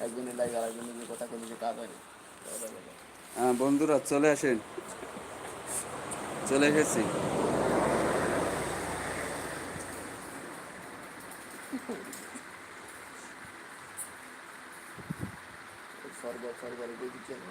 একজনের লাইভ আর একজনের যে কথা কোনো যে কাজ হয় হ্যাঁ বন্ধুরা চলে আসেন। চলে এসেছি। স্বর্গ স্বর্গ দিচ্ছে না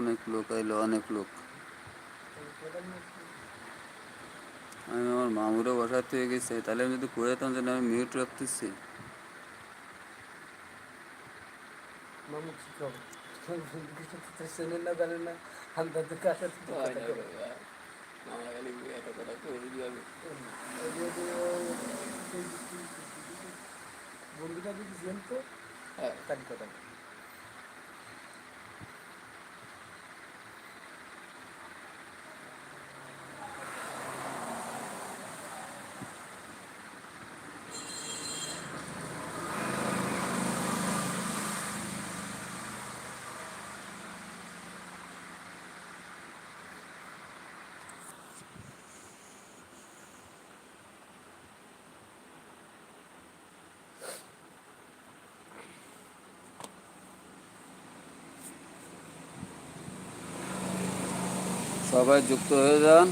অনেক লোক আইলো অনেক লোক। আমি আমার মামুরও বসাতে হয়ে গেছে তাহলে আমি যদি করে যেতাম না, আমি মিউট রাখতেছি। মামু কি খবর কিছু তো চেনেন না জানেন না আমি তাদের কাছে তো হয় না বাবা। মামা খালি একটা কথা করে দিবি আমি বন্ধুটা যদি ছিলেন তো হ্যাঁ তারই কথা সবাই যুক্ত হয়ে যান।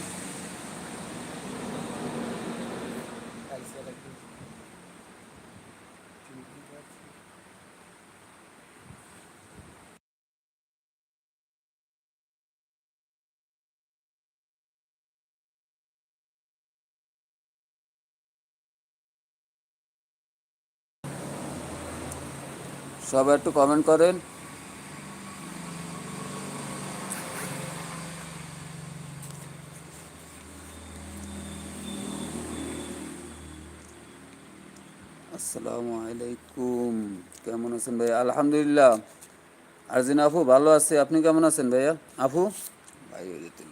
সবাই একটু কমেন্ট করেন। আসসালামু আলাইকুম। কেমন আছেন ভাইয়া? আলহামদুলিল্লাহ। আরজিন আফু ভালো আছে। আপনি কেমন আছেন ভাইয়া? আফু ভাই যেতে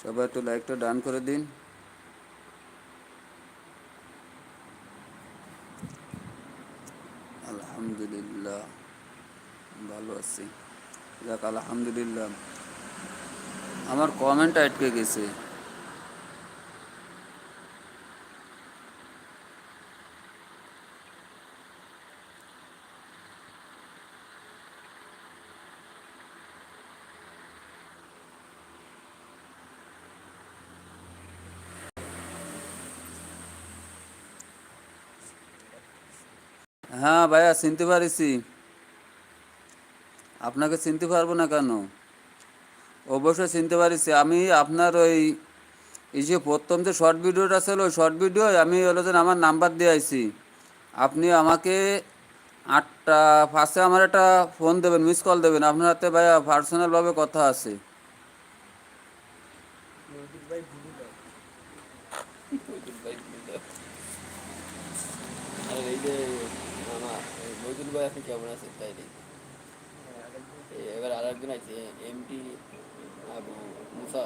সবাই একটু লাইকটা ডান করে দিন। আলহামদুলিল্লাহ, ভালো আছি। যাক আলহামদুলিল্লাহ আমার কমেন্ট আটকে গেছে হ্যাঁ ভাইয়া চিনতে পারিছি আপনাকে চিনতে পারব না কেন? অবশ্যই চিনতে পারিছি। আমি আপনার ওই, এই যে প্রথম যে শর্ট ভিডিওটা ছিল, ওই শর্ট ভিডিও আমি হলো যে আমার নাম্বার দিয়ে আইছি। আপনি আমাকে আটটা ফার্স্টে আমার একটা ফোন দেবেন মিস কল দেবেন। আপনার হাতে ভাইয়া পার্সোনালভাবে কথা আছে। ভাই আপনি কেমন আছেন? তাই নেই হ্যাঁ আরেকজন এই এবার আর একজন আছে এমটি আবু মুসা।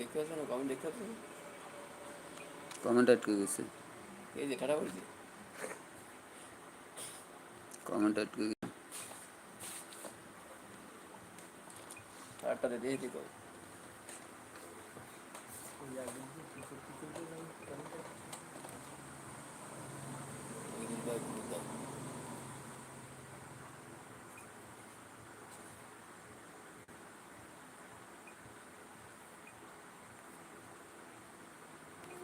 দেখতে পাচ্ছ না? কমেন্ট দেখতে পাচ্ছ কমেন্ট আটকে গেছে। এই যে ঠাটা বলছি। কমেন্ট আটকে গেছে। ঠাটটাতে দিয়ে দিতে